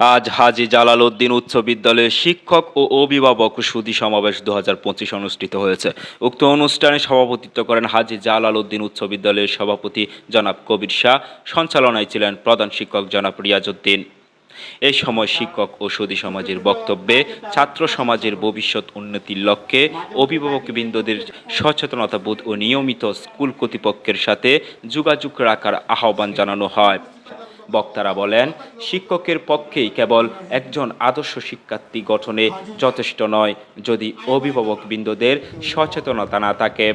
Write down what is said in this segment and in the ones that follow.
আজ হাজি জালাল উদ্দিন উচ্চ বিদ্যালয়ের শিক্ষক ও অভিভাবক সুদী সমাবেশ দু হাজার পঁচিশ অনুষ্ঠিত হয়েছে। উক্ত অনুষ্ঠানে সভাপতিত্ব করেন হাজি জালাল উদ্দিন উচ্চ বিদ্যালয়ের সভাপতি জনাব কবির শাহ, সঞ্চালনায় ছিলেন প্রধান শিক্ষক জনাব রিয়াজউদ্দিন। এই সময় শিক্ষক ও সুদী সমাজের বক্তব্যে ছাত্র সমাজের ভবিষ্যৎ উন্নতির লক্ষ্যে অভিভাবকবৃন্দদের সচেতনতাবোধ ও নিয়মিত স্কুল কর্তৃপক্ষের সাথে যোগাযোগ রাখার আহ্বান জানানো হয়। বক্তারা বলেন, শিক্ষকের পক্ষেই কেবল একজন আদর্শ শিক্ষার্থী গঠনে যথেষ্ট নয়, যদি অভিভাবকবৃন্দদের সচেতনতা না থাকে।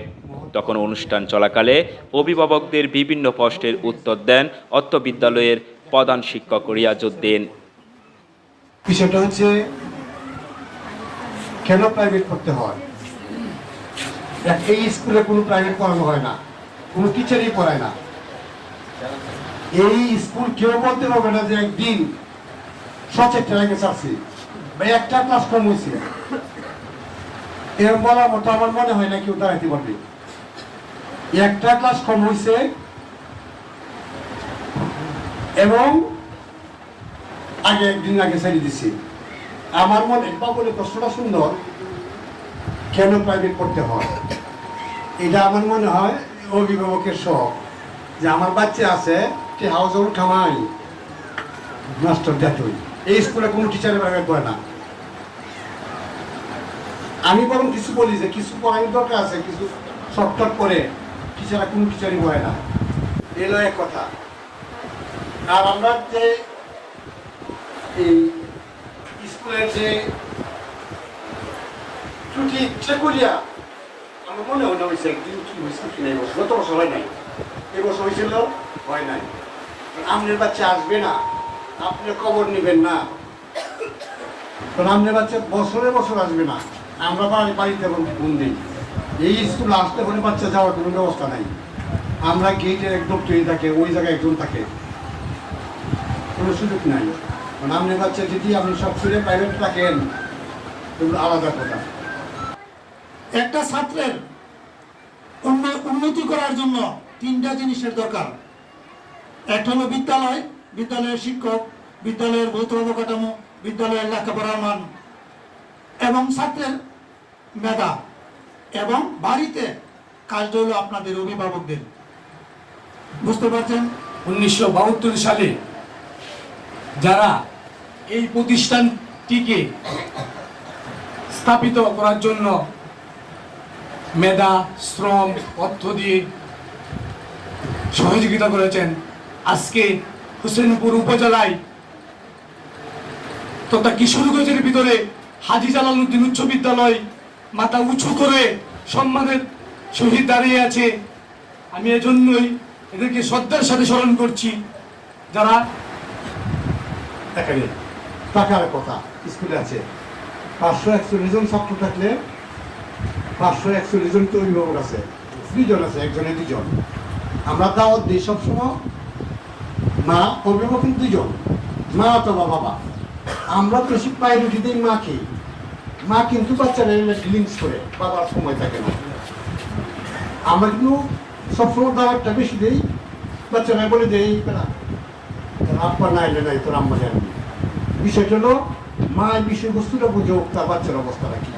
তখন অনুষ্ঠান চলাকালে অভিভাবকদের বিভিন্ন প্রশ্নের উত্তর দেন অত্র বিদ্যালয়ের প্রধান শিক্ষক রিয়াজউদ্দিন বিষয়টা হচ্ছে, কেন প্রাইভেট করতে হয়? এই স্কুলে কোনো প্রাইভেট পড়ানো হয় না, কোনো টিচারই পড়ায় না। এই স্কুল কেউ বলতে পারবে না যে একদিন একটা ক্লাস কম হয়েছে এরকম বলার মতো আমার মনে হয় না কেউ দাঁড়াইতে পারবে। একটা ক্লাস কম হয়েছে এবং আগে একদিন আগে দিছি। আমার মনে বাবুলের প্রশ্নটা সুন্দর। কেন প্রাইভেট করতে হয়? এটা আমার মনে হয় অভিভাবকের শখ। যে আমার বাচ্চা আছে যে হাউস ওর খাওয়াই মাস্টার দেখই এই স্কুলে কোনো টিচারের প্রাইভেট করে না। আমি বরং কিছু বলি যে, কিছু পড়ানোর দরকার আছে, কিছু শর্টকাট করে টিচাররা কোনো টিচারই পড়ে না। এলো এক কথা। আর আমরা যে এই স্কুলের যে ছুটি ইচ্ছে করিয়া, আমার মনে হয় না হয়েছে, একদিন কি হয়েছে কি নাই গত বছর হয় নাই। এবছর হয়েছিল, হয় নাই। আপনার বাচ্চা আসবে না আপনি খবর নেবেন না। কারণ আপনার বাচ্চা বছরে বছর আসবে না। আমরা বাড়ি বাড়িতে এখন ফোন দিই এই স্কুল আসতে হলে বাচ্চা যাওয়ার কোনো ব্যবস্থা নাই। আমরা গেটের একদম ট্রেন থাকে, ওই জায়গায় একজন থাকে। কোনো সুযোগ নাই। কারণ আপনার বাচ্চা যদি আপনি সব ছুড়ে প্রাইভেট রাখেন, এগুলো আলাদা কথা। একটা ছাত্রের উন্ন- উন্নতি করার জন্য তিনটা জিনিসের দরকার। একটা হলো বিদ্যালয়, বিদ্যালয়ের শিক্ষক, বিদ্যালয়ের ভৌত অবকাঠামো, বিদ্যালয়ের লেখাপড়ার মান, এবং ছাত্রের মেধা, এবং বাড়িতে কাজটা হলো আপনাদের অভিভাবকদের। বুঝতে পারছেন? উনিশশো বাহাত্তর সালে যারা এই প্রতিষ্ঠানটিকে স্থাপিত করার জন্য মেধা, শ্রম, অর্থ দিয়ে সহযোগিতা করেছেন আজকে হোসেনপুর উপজেলায় তথা কিশোরগঞ্জের ভিতরে হাজি জালালউদ্দিন উচ্চ বিদ্যালয় মাথা উঁচু করে সম্মানের সহিত দাঁড়িয়ে আছে। আমি এজন্যই এদেরকে শ্রদ্ধার সাথে স্মরণ করছি। যারা টাকার কথা স্কুলে আছে। পাঁচশো একচল্লিশ জন ছাত্র থাকলে পাঁচশো একচল্লিশ জন তো অভিভাবক আছে। দুজন আছে, একজনে দুজন আমরা দাওয়াত দিই সবসময়। মা অভিভাবক কিন্তু দুজন। মা অথবা বাবা। আমরা তো বেশি প্রায়োরিটি দিই মাকে মা কিন্তু বাচ্চারা ডিলিংস করে, বাবার সময় থাকে না। আমরা কিন্তু সবসময় দাওয়াতটা বেশি দিই বাচ্চারা বলে দেই তোর আব্বা না এলে নাই, তোর আম্মা জানবি বিষয়টা হলো, মা বিষয়বস্তুটা বুঝে হোক, তার বাচ্চার অবস্থাটা কি